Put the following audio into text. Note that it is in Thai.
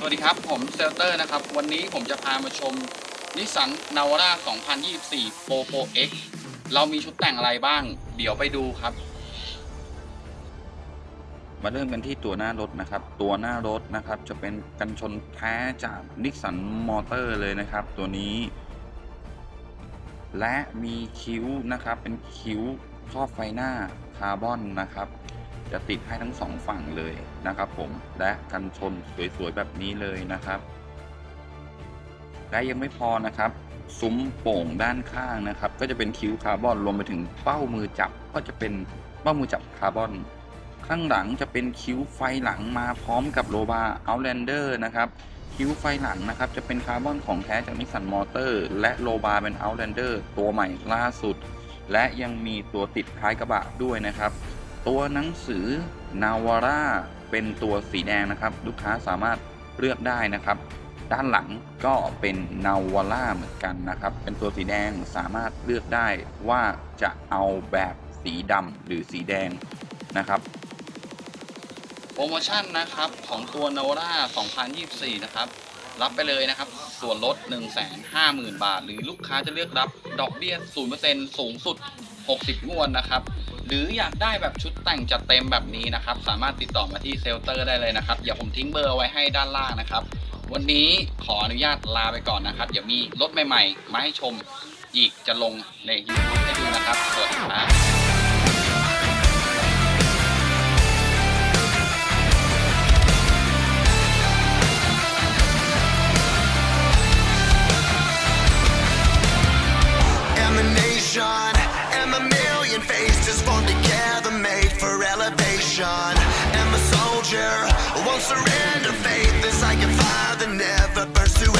สวัสดีครับ ผมเซลเตอร์นะครับ วันนี้ผมจะพามาชมนิสสันนาวาร่า2024 Pro Pro X เรามีชุดแต่งอะไรบ้าง เดี๋ยวไปดูครับ มาเริ่มกันที่ตัวหน้ารถนะครับ ตัวหน้ารถนะครับจะเป็นกันชนแท้จากนิสสันมอเตอร์เลยนะครับ ตัวนี้ และมีคิ้วนะครับ เป็นคิ้วครอบไฟหน้าคาร์บอนนะครับ จะติดให้ทั้งสองฝั่งเลยนะครับผมและกันชนสวยๆแบบนี้เลยนะครับและยังไม่พอนะครับ ซุ้มโป่งด้านข้างนะครับ ก็จะเป็นคิ้วคาร์บอนรวมไปถึงเป้ามือจับก็จะเป็นเป้ามือจับคาร์บอนข้างหลังจะเป็นคิ้วไฟหลังมาพร้อมกับโลบา Outlander นะครับคิ้วไฟหลังนะครับจะเป็นคาร์บอนของแท้จากนิสสันมอเตอร์และโลบาเป็น Outlander ตัวใหม่ล่าสุด และยังมีตัวติดท้ายกระบะด้วยนะครับ ตัวหนังสือ Navara เป็นตัวสีแดงนะครับ ลูกค้าสามารถเลือกได้นะครับ ด้านหลังก็เป็น Navara เหมือนกันนะครับ เป็นตัวสีแดงสามารถเลือกได้ว่าจะเอาแบบสีดำหรือสีแดงนะครับโปรโมชั่นนะครับของตัว n a v a r a 2024 นะครับ รับไปเลยนะครับ ส่วนลด 150,000 บาท หรือลูกค้าจะเลือกรับดอกเบี้ย 0%สูงสุด 60 งวดนะครับ หรืออยากได้แบบชุดแต่งจัดเต็มแบบนี้นะครับ สามารถติดต่อมาที่เซลเตอร์ได้เลยนะครับเดี๋ยวผมทิ้งเบอร์ไว้ให้ด้านล่างนะครับ วันนี้ขออนุญาตลาไปก่อนนะครับ เดี๋ยวมีรถใหม่ๆ มาให้ชมอีกจะลงใน YouTube ให้ดูนะครับสวัสดีครับ emanation soldier. Won't surrender faith is like a fire that never burns to